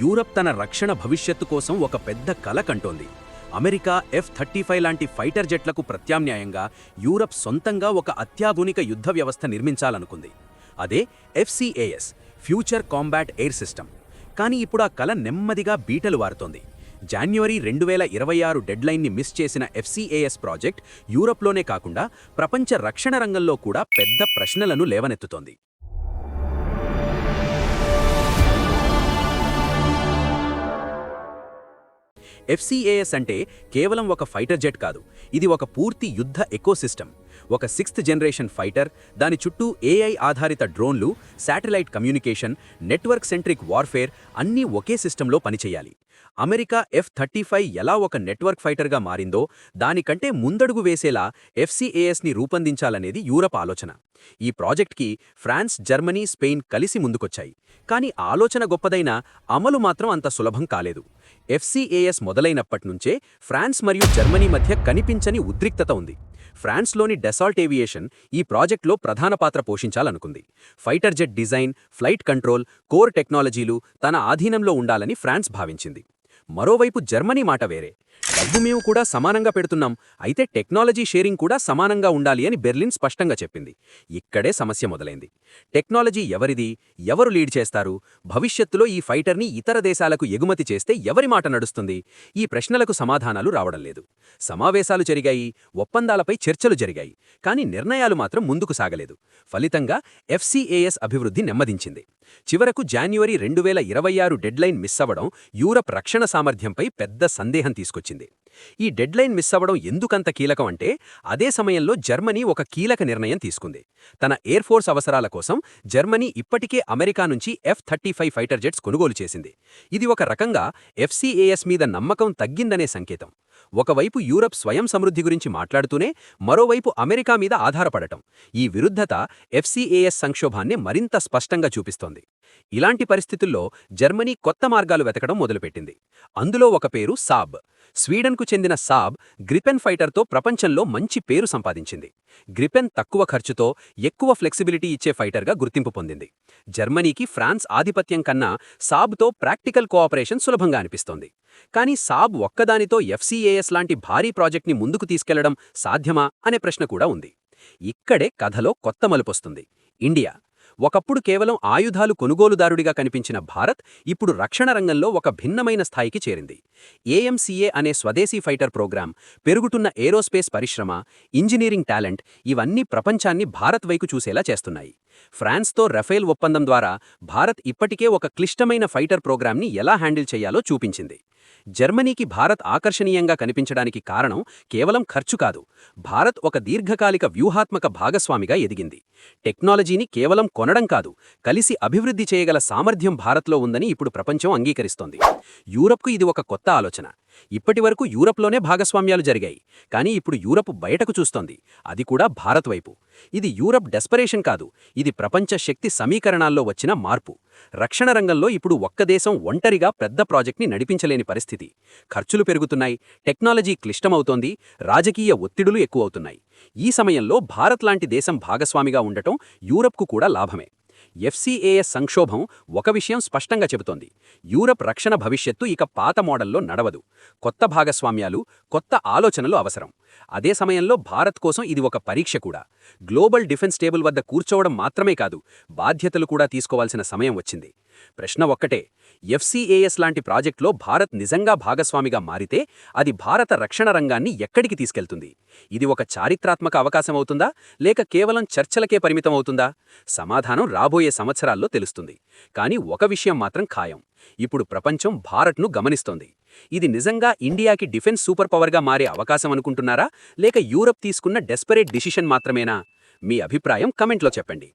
Europe తన రక్షణ భవిష్యత్తు కోసం ఒక పెద్ద కల కంటోంది. అమెరికా ఎఫ్ థర్టీ ఫైవ్ లాంటి ఫైటర్ జెట్లకు ప్రత్యామ్నాయంగా యూరప్ సొంతంగా ఒక అత్యాధునిక యుద్ధ వ్యవస్థ నిర్మించాలనుకుంది. అదే FCAS future combat air system. కానీ ఇప్పుడు ఆ కల నెమ్మదిగా బీటలు వారుతోంది. జాన్యువరి రెండు వేల ఇరవై ఆరు డెడ్లైన్ని మిస్ చేసిన ఎఫ్సిఏఎస్ ప్రాజెక్ట్ యూరప్లోనే కాకుండా ప్రపంచ రక్షణ రంగంలో కూడా పెద్ద ప్రశ్నలను లేవనెత్తుతోంది. ఎఫ్సిఏఎస్ అంటే కేవలం ఒక ఫైటర్ జెట్ కాదు ఇది ఒక పూర్తి యుద్ధ ఎకోసిస్టమ్. ఒక సిక్స్త్ జనరేషన్ ఫైటర్ దాని చుట్టూ ఏఐ ఆధారిత డ్రోన్లు satellite communication network centric warfare అన్నీ ఒకే సిస్టంలో పనిచేయాలి. అమెరికా ఎఫ్ థర్టీ ఫైవ్ ఎలా ఒక నెట్వర్క్ ఫైటర్గా మారిందో దానికంటే ముందడుగు వేసేలా ఎఫ్సిఏఎస్ని రూపొందించాలనేది యూరప్ ఆలోచన. ఈ ప్రాజెక్ట్కి ఫ్రాన్స్ జర్మనీ స్పెయిన్ కలిసి ముందుకొచ్చాయి. కానీ ఆలోచన గొప్పదైన అమలు మాత్రం అంత సులభం కాలేదు. ఎఫ్సిఏఎస్ మొదలైనప్పట్నుంచే ఫ్రాన్స్ మరియు జర్మనీ మధ్య కనిపించని ఉద్రిక్తత ఉంది. ఫ్రాన్స్లోని డెసాల్ట్ ఏవియేషన్ ఈ ప్రాజెక్ట్లో ప్రధాన పాత్ర పోషించాలనుకుంది. Fighter jet design flight control core టెక్నాలజీలు తన ఆధీనంలో ఉండాలని ఫ్రాన్స్ భావించింది. మరోవైపు జర్మనీ మాట వేరే. డబ్బు మేము కూడా సమానంగా పెడుతున్నాం. అయితే టెక్నాలజీ షేరింగ్ కూడా సమానంగా ఉండాలి అని బెర్లిన్ స్పష్టంగా చెప్పింది. ఇక్కడే సమస్య మొదలైంది. టెక్నాలజీ ఎవరిది? ఎవరు లీడ్ చేస్తారు? భవిష్యత్తులో ఈ ఫైటర్ని ఇతర దేశాలకు ఎగుమతి చేస్తే ఎవరి మాట నడుస్తుంది? ఈ ప్రశ్నలకు సమాధానాలు రావడం లేదు. సమావేశాలు జరిగాయి ఒప్పందాలపై చర్చలు జరిగాయి. కానీ నిర్ణయాలు మాత్రం ముందుకు సాగలేదు. ఫలితంగా ఎఫ్సీఏఎస్ అభివృద్ధి నెమ్మదించింది. చివరకు జాన్యువరి రెండు వేల ఇరవై ఆరు డెడ్లైన్ మిస్ అవ్వడం యూరప్ రక్షణ సామర్థ్యంపై పెద్ద సందేహం తీసుకొచ్చింది. ఈ డెడ్లైన్ మిస్ అవ్వడం ఎందుకంత కీలకం అంటే అదే సమయంలో జర్మనీ ఒక కీలక నిర్ణయం తీసుకుంది. తన ఎయిర్ ఫోర్స్ అవసరాల కోసం జర్మనీ ఇప్పటికే అమెరికా నుంచి F thirty five fighter jets కొనుగోలు చేసింది. ఇది ఒక రకంగా ఎఫ్సీఏఎస్ మీద నమ్మకం తగ్గిందనే సంకేతం. ఒకవైపు యూరప్ స్వయం సమృద్ధి గురించి మాట్లాడుతూనే మరోవైపు అమెరికా మీద ఆధారపడటం. ఈ విరుద్ధత ఎఫ్సీఏఎస్ సంక్షోభాన్ని మరింత స్పష్టంగా చూపిస్తోంది. ఇలాంటి పరిస్థితుల్లో జర్మనీ కొత్త మార్గాలు వెతకడం మొదలుపెట్టింది. అందులో ఒక పేరు సాబ్. స్వీడన్కు చెందిన సాబ్ గ్రిపెన్ ఫైటర్తో ప్రపంచంలో మంచి పేరు సంపాదించింది. గ్రిపెన్ తక్కువ ఖర్చుతో ఎక్కువ ఫ్లెక్సిబిలిటీ ఇచ్చే ఫైటర్గా గుర్తింపు పొందింది. జర్మనీకి ఫ్రాన్స్ ఆధిపత్యం కన్నా సాబ్తో ప్రాక్టికల్ కోఆపరేషన్ సులభంగా అనిపిస్తోంది. కానీ సాబ్ ఒక్కదానితో ఎఫ్సీఏఎస్ లాంటి భారీ ప్రాజెక్ట్ని ముందుకు తీసుకెళ్ళడం సాధ్యమా అనే ప్రశ్న కూడా ఉంది. ఇక్కడే కథలో కొత్త మలుపొస్తుంది. ఇండియా. ఒకప్పుడు కేవలం ఆయుధాలు కొనుగోలుదారుడిగా కనిపించిన భారత్ ఇప్పుడు రక్షణ రంగంలో ఒక భిన్నమైన స్థాయికి చేరింది. ఏఎంసీఏ అనే స్వదేశీ ఫైటర్ ప్రోగ్రాం పెరుగుతున్న ఏరోస్పేస్ పరిశ్రమ ఇంజనీరింగ్ టాలెంట్ ఇవన్నీ ప్రపంచాన్ని భారత్ వైపు చూసేలా చేస్తున్నాయి. ఫ్రాన్స్తో రఫేల్ ఒప్పందం ద్వారా భారత్ ఇప్పటికే ఒక క్లిష్టమైన ఫైటర్ ప్రోగ్రాంని ఎలా హ్యాండిల్ చేయాలో చూపించింది. జర్మనీకి భారత్ ఆకర్షణీయంగా కనిపించడానికి కారణం కేవలం ఖర్చు కాదు. భారత్ ఒక దీర్ఘకాలిక వ్యూహాత్మక భాగస్వామిగా ఎదిగింది. టెక్నాలజీని కేవలం కొనడం కాదు కలిసి అభివృద్ధి చేయగల సామర్థ్యం భారత్లో ఉందని ఇప్పుడు ప్రపంచం అంగీకరిస్తోంది. యూరప్కు ఇది ఒక కొత్త ఆలోచన. ఇప్పటివరకు యూరప్లోనే భాగస్వామ్యాలు జరిగాయి. కానీ ఇప్పుడు యూరప్ బయటకు చూస్తోంది. అది కూడా భారత్ వైపు. ఇది యూరప్ డెస్పరేషన్ కాదు. ఇది ప్రపంచ శక్తి సమీకరణాల్లో వచ్చిన మార్పు. రక్షణ రంగంలో ఇప్పుడు ఒక్క దేశం ఒంటరిగా పెద్ద ప్రాజెక్ట్ని నడిపించలేని పరిస్థితి. ఖర్చులు పెరుగుతున్నాయి. టెక్నాలజీ క్లిష్టమవుతోంది. రాజకీయ ఒత్తిడులు ఎక్కువవుతున్నాయి. ఈ సమయంలో భారత్ లాంటి దేశం భాగస్వామిగా ఉండటం యూరప్కు కూడా లాభమే. ఎఫ్సీఏఎస్ సంక్షోభం ఒక విషయం స్పష్టంగా చెబుతోంది. యూరప్ రక్షణ భవిష్యత్తు ఇక పాత మోడల్లో నడవదు. కొత్త భాగస్వామ్యాలు కొత్త ఆలోచనలు అవసరం. అదే సమయంలో భారత్ కోసం ఇది ఒక పరీక్ష కూడా. గ్లోబల్ డిఫెన్స్ టేబుల్ వద్ద కూర్చోవడం మాత్రమే కాదు బాధ్యతలు కూడా తీసుకోవాల్సిన సమయం వచ్చింది. ప్రశ్న ఒక్కటే ఎఫ్సీఏఎస్ లాంటి ప్రాజెక్టులో భారత్ నిజంగా భాగస్వామిగా మారితే అది భారత రక్షణ రంగాన్ని ఎక్కడికి తీసుకెళ్తుంది? ఇది ఒక చారిత్రాత్మక అవకాశం అవుతుందా? లేక కేవలం చర్చలకే పరిమితం అవుతుందా? సమాధానం రాబోయే సంవత్సరాల్లో తెలుస్తుంది. కానీ ఒక విషయం మాత్రం ఖాయం. ఇప్పుడు ప్రపంచం భారత్ను గమనిస్తోంది. ఇది నిజంగా ఇండియాకి డిఫెన్స్ సూపర్ పవర్గా మారే అవకాశం అనుకుంటున్నారా? లేక యూరప్ తీసుకున్న డెస్పరేట్ డిసిషన్ మాత్రమేనా? మీ అభిప్రాయం కమెంట్లో చెప్పండి.